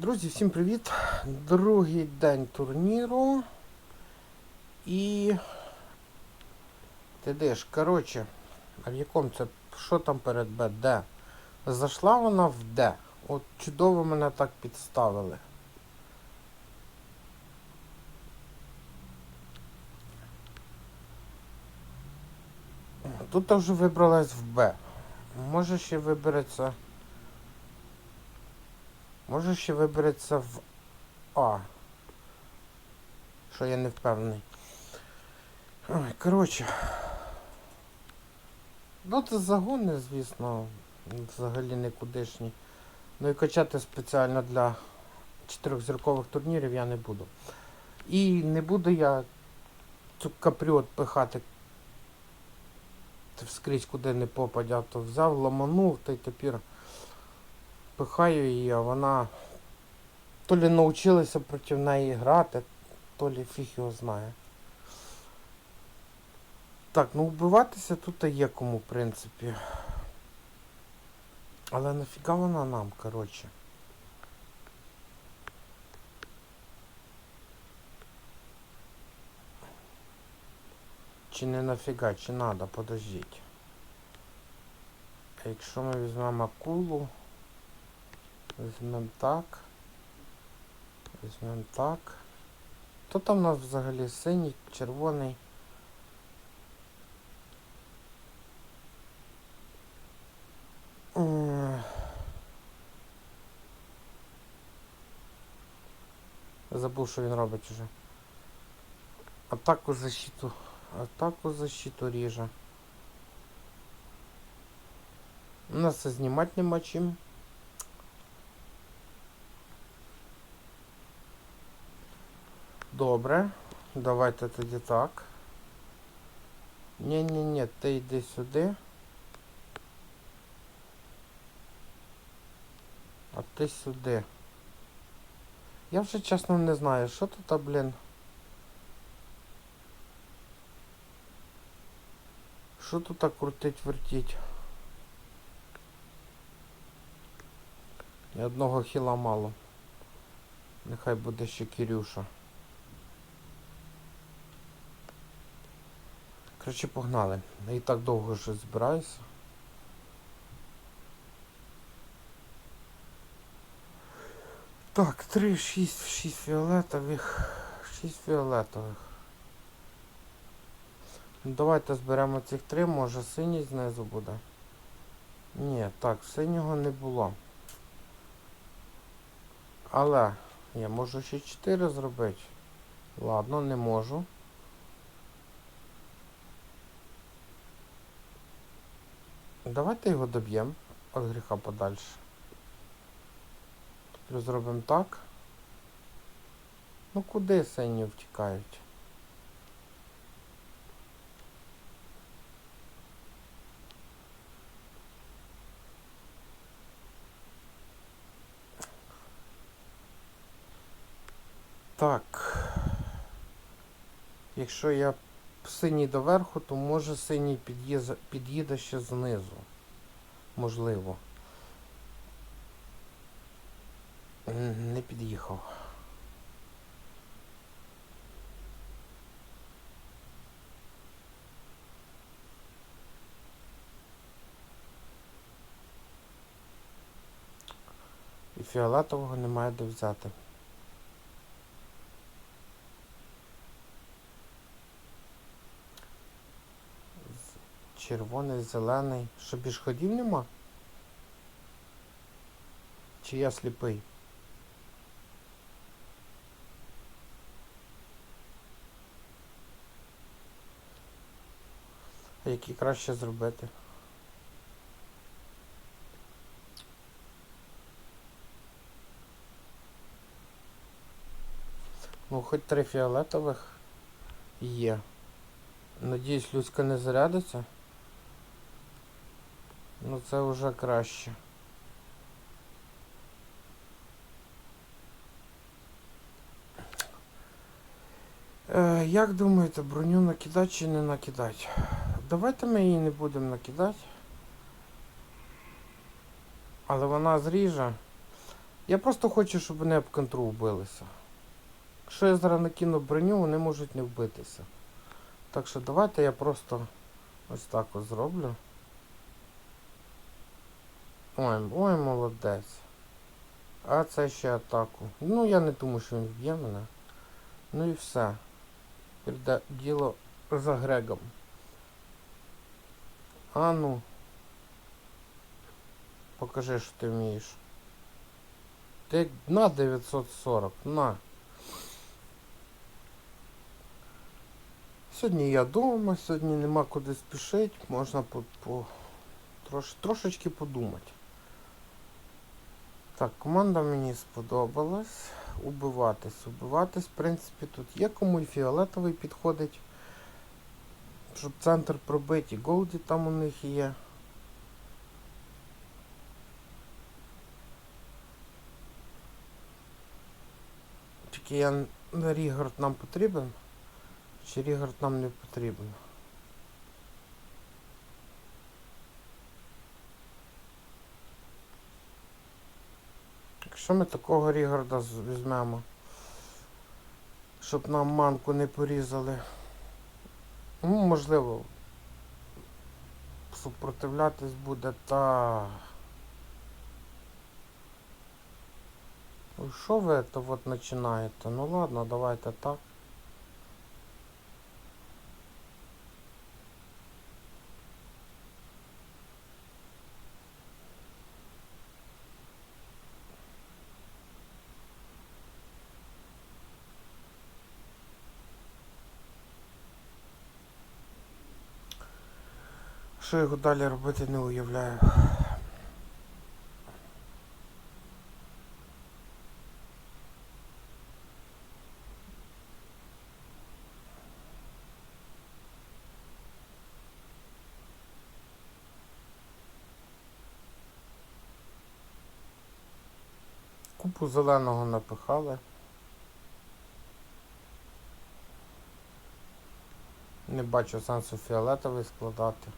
Друзі, всім привіт! Другий день турніру. І. Ти ж, коротше, а в якому це. Що там перед Б? Д? Зайшла вона в Д. От чудово мене так підставили. Тут вже вибралась в Б. Може ще вибереться. Може ще вибереться в А. Що я не впевнений. Ой, коротше. Ну це загони, звісно, взагалі никудишні. Ну і качати спеціально для чотирьохзіркових турнірів я не буду. І не буду я цю капріот пихати вскрізь куди не попадя, то взяв, ламанув, та й тепер пихаю її, а вона то лі навчилася проти неї грати, то лі фіг його знає. Так, ну вбиватися тут є кому, в принципі. Але нафіга вона нам, коротше. Чи не нафіга, чи надо, подождіть. А якщо ми візьмемо акулу, візьмемо так, візьмемо так. То там у нас взагалі синій, червоний. Забув, що він робить уже. Атаку защиту. Атаку защиту ріже. У нас це знімати нема чим. Добре. Давайте тоді так. Ні-ні-ні, ти йди сюди. А ти сюди. Я вже чесно не знаю, що тут, блін. Що тут крутить, вертіть? І одного хіла мало. Нехай буде ще Кирюша. Коротше, погнали. Я і так довго вже збираюся. Так, 3, 6, 6 фіолетових. 6 фіолетових. Ну, Давайте зберемо цих три, може синій знизу буде. Ні, так, синього не було. Але я можу ще 4 зробити. Ладно, не можу. Давайте його доб'ємо від гріха подальше. Тепер зробимо так. Ну куди сині втікають? Так. Якщо я синій доверху, то може синій під'їде ще знизу. Можливо. Не під'їхав. І фіолетового немає де взяти. З- Червоний, зелений. Що більш ходів нема? Чи я сліпий? А які краще зробити? Ну, хоч три фіолетових є. Надіюсь, Люська не зарядиться. Ну це вже краще. Е, як думаєте, броню накидати чи не накидати? Давайте ми її не будемо накидати. Але вона зріже. Я просто хочу, щоб вони об контру вбилися. Якщо я зараз накину броню, вони можуть не вбитися. Так що давайте я просто ось так ось зроблю. Ой, ой, молодець. А це ще атаку. Ну я не думаю, що він вб'є мене. Ну і все. Піде діло за Грегом. А ну. Покажи, що ти вмієш. Ти на 940, на. Сьогодні я вдома, сьогодні нема куди спішити, можна по, по трош, трошечки подумати. Так, команда мені сподобалась. Убиватись. Убиватись, в принципі, тут є кому і фіолетовий підходить. Щоб центр пробити, голді там у них є. Тільки я Рігард нам потрібен? Чи Рігард нам не потрібен? Якщо ми такого Рігарда візьмемо, щоб нам манку не порізали. Ну, можливо, супротивлятись буде та. Що ви то от починаєте? Ну ладно, давайте так. Що його далі робити не уявляю. Купу зеленого напихали. Не бачу сенсу фіолетовий складати.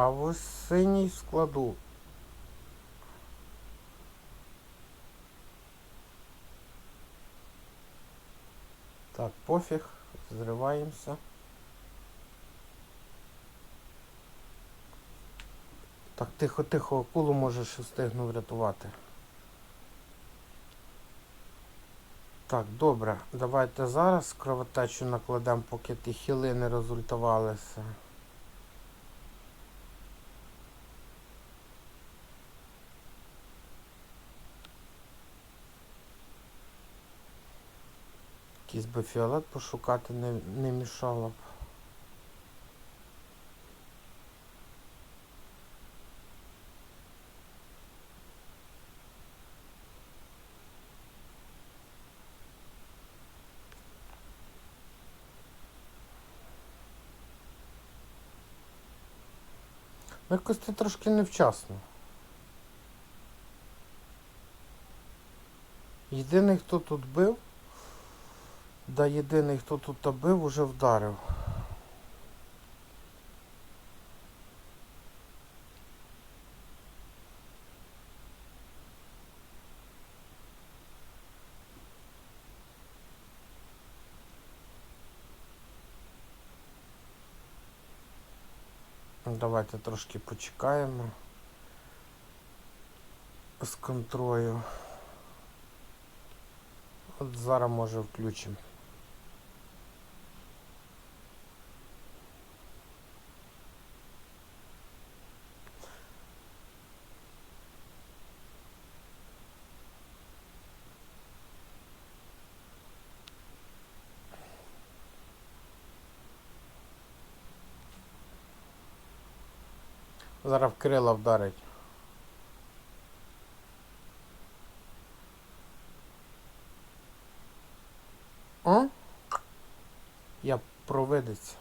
А ось синій складу. Так, пофіг, зриваємося. Так, тихо, тихо, акулу може ще встигну врятувати. Так, добре, давайте зараз кровотечу накладемо, поки ті хіли не результувалися. Якийсь би фіолет пошукати не, не мішало б. Ну, якось це трошки невчасно. Єдиний, хто тут бив, да єдиний, хто тут бив, уже вдарив. Давайте трошки почекаємо з контролю. От зараз може включимо. Зараз в крила вдарить. О? Я провидець.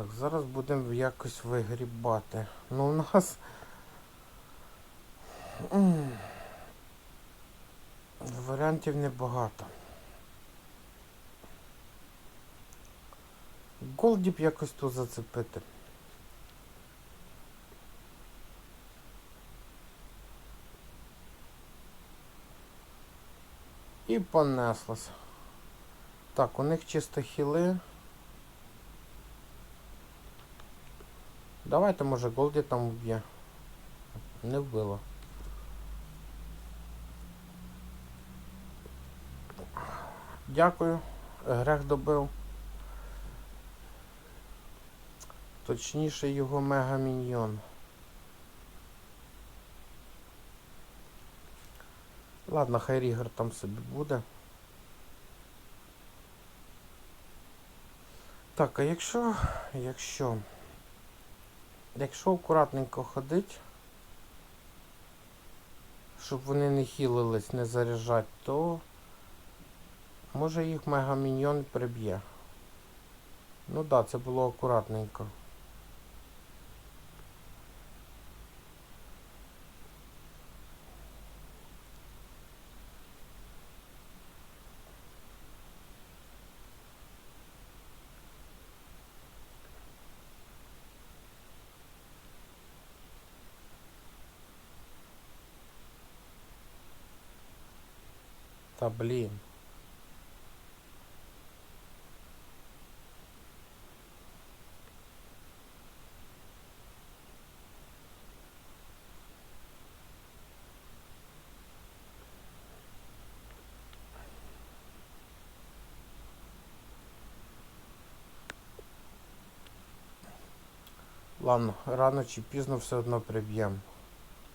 Так, зараз будемо якось вигрібати. Ну у нас. Варіантів небагато. Голді б якось тут зацепити. І понеслось. Так, у них чисто хіли. Давайте, може, Голді там вб'є. Не вбило. Дякую. Грех добив. Точніше його мегаміньйон. Ладно, хай Рігер там собі буде. Так, а якщо. Якщо. Якщо акуратненько ходить, щоб вони не хілились, не заряджать, то може їх мегаміньйон приб'є. Ну так, да, це було акуратненько. Блін. Ладно, рано чи пізно все одно приб'ємо.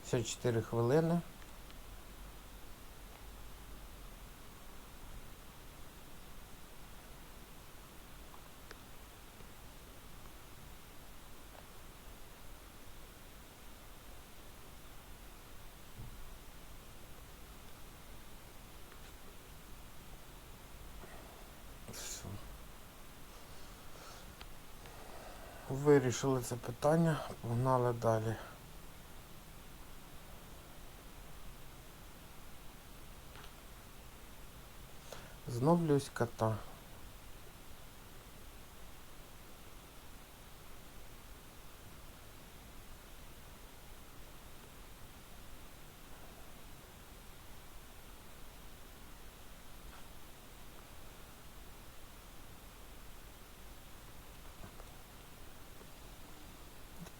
Ще 4 хвилини. Все. Вирішили це питання, погнали далі. Зновлююсь кота.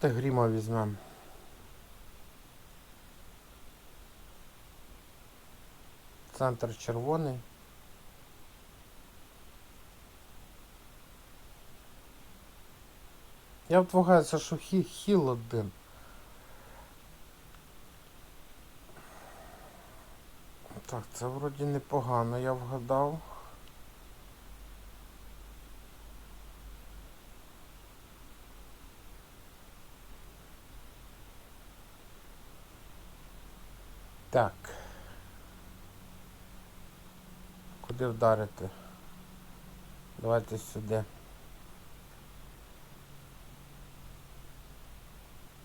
Та гріма візьмем. Центр червоний. Я втвагаюся, що хі хіл один. Так, це вроді непогано, я вгадав. Так. Куди вдарити? Давайте сюди.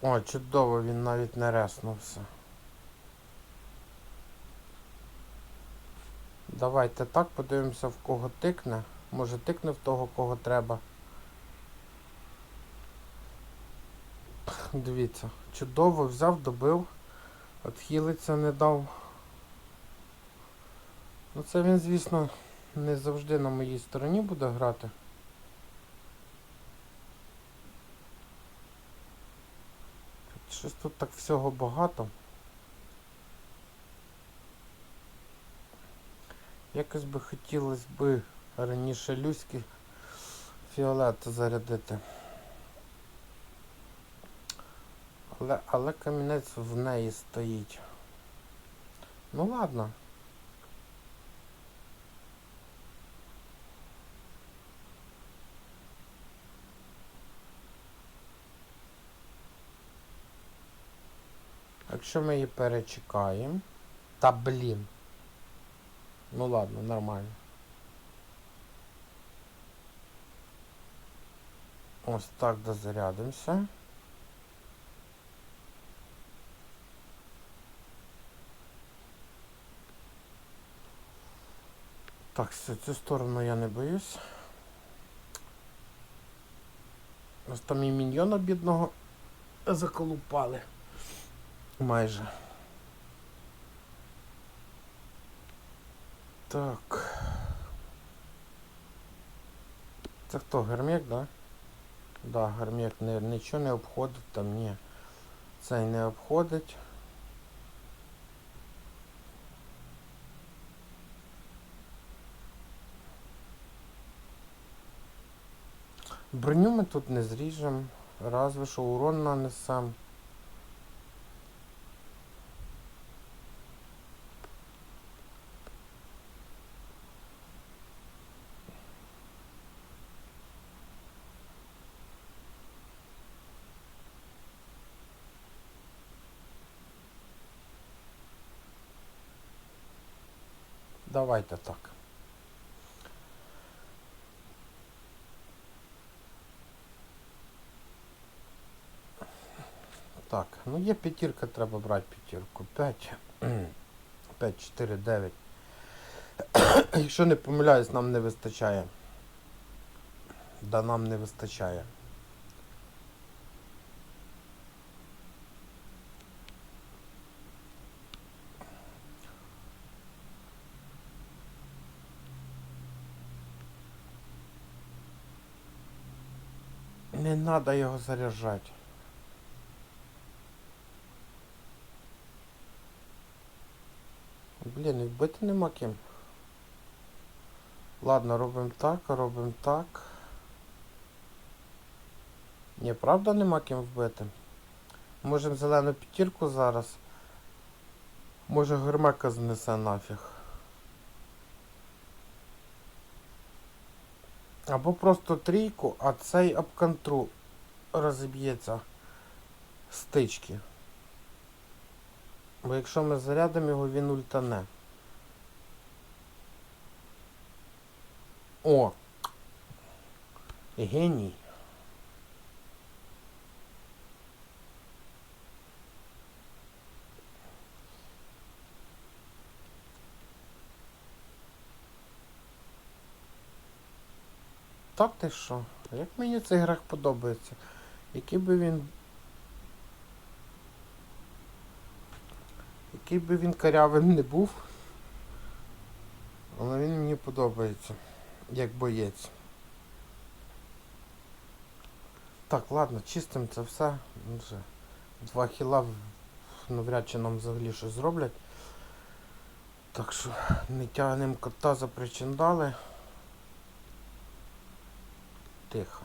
О, чудово, він навіть не реснувся. Давайте так, подивимося в кого тикне. Може тикне в того, кого треба. Дивіться, чудово взяв, добив. Отхилиться не дав. Ну це він, звісно, не завжди на моїй стороні буде грати. Щось тут так всього багато. Якось би хотілося би раніше люськи фіолет зарядити. Але, але камінець в неї стоїть. Ну ладно. Якщо ми її перечекаємо. Та блін. Ну ладно, нормально. Ось так дозарядимося. Так, все, цю сторону я не боюсь. Ось там і міньйона бідного заколупали. Майже. Так. Це хто, Гермек, да? Да, Гермек не, нічого не обходить там, ні. Цей не обходить. Броню ми тут не зріжемо, разве що урон нанесем. Давайте так. Так, ну є п'ятірка, треба брати п'ятірку. 5. 5, 4, 9. Якщо не помиляюсь, нам не вистачає. Да нам не вистачає. Не треба його заряджати. Блін, і вбити нема ким. Ладно, робимо так, робимо так. Ні, правда нема ким вбити. Можемо зелену п'ятірку зараз. Може гермека знесе нафіг. Або просто трійку, а цей об контру розіб'ється стички. Бо якщо ми зарядимо його, він ультане. О! Геній. Так ти що? Як мені цей грах подобається? Який би він Який би він карявим не був, але він мені подобається, як боєць. Так, ладно, чистим це все. Вже два хіла навряд чи нам взагалі щось зроблять. Так що не тягнемо кота за причиндали. Тихо.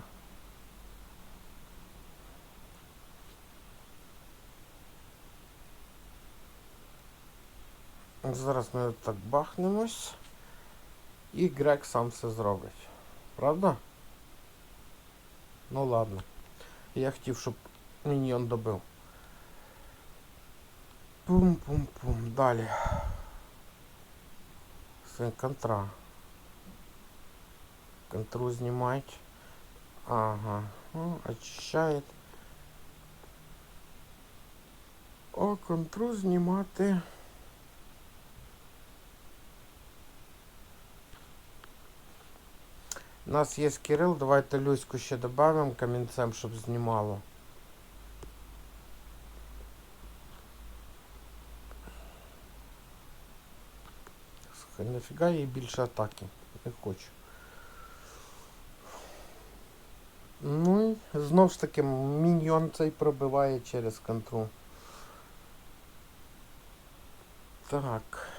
Зараз ми так бахнемось. І Грек сам все зробить. Правда? Ну ладно. Я хотів, щоб міньйон добив. Пум-пум-пум. Далі. Це контра. Контру знімають. Ага. Ну, очищает. О, контру знімати. У нас є Кирил, давайте Люську ще додамо камінцем, щоб знімало. Нафіга їй більше атаки. Не хочу. Ну і знов ж таки міньйон цей пробиває через контру. Так.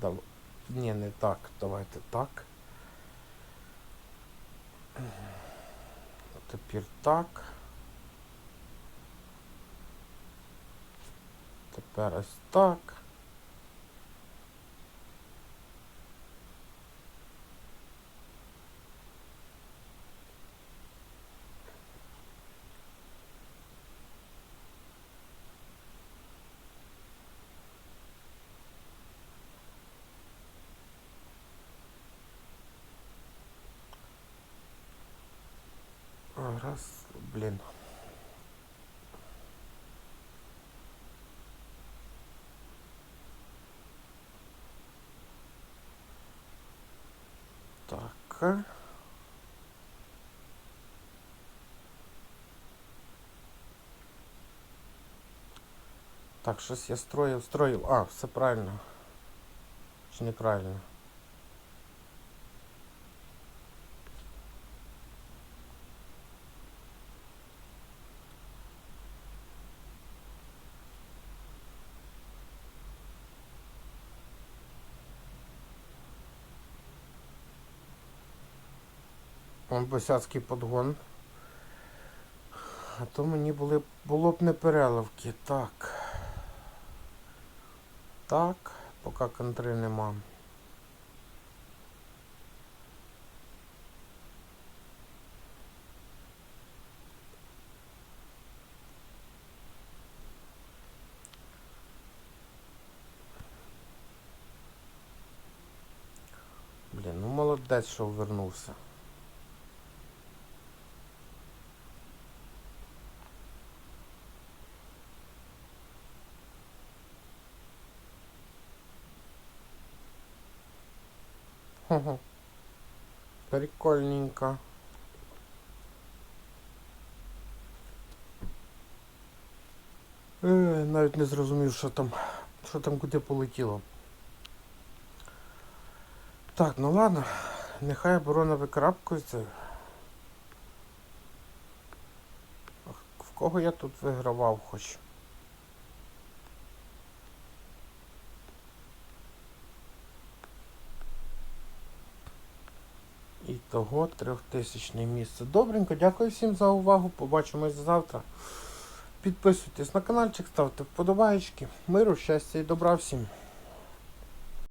Дав... Ні, не так. Давайте так. Тепер так. Тепер ось так. Раз, блін. Так. Так, щось я строїв, строїв. А, все правильно. Чи неправильно? Вон босяцький подгон. А то мені були, було б не переливки. Так. Так, поки контри нема. Блін, ну молодець, що вернувся. Хе-хе. Прикольненько. Е, навіть не зрозумів, що там, що там куди полетіло. Так, ну ладно, нехай оборона викарабкується. Ах, В кого я тут вигравав хоч? І того трьохтисячне місце. Добренько, дякую всім за увагу. Побачимось завтра. Підписуйтесь на каналчик, ставте вподобайки. Миру, щастя і добра всім.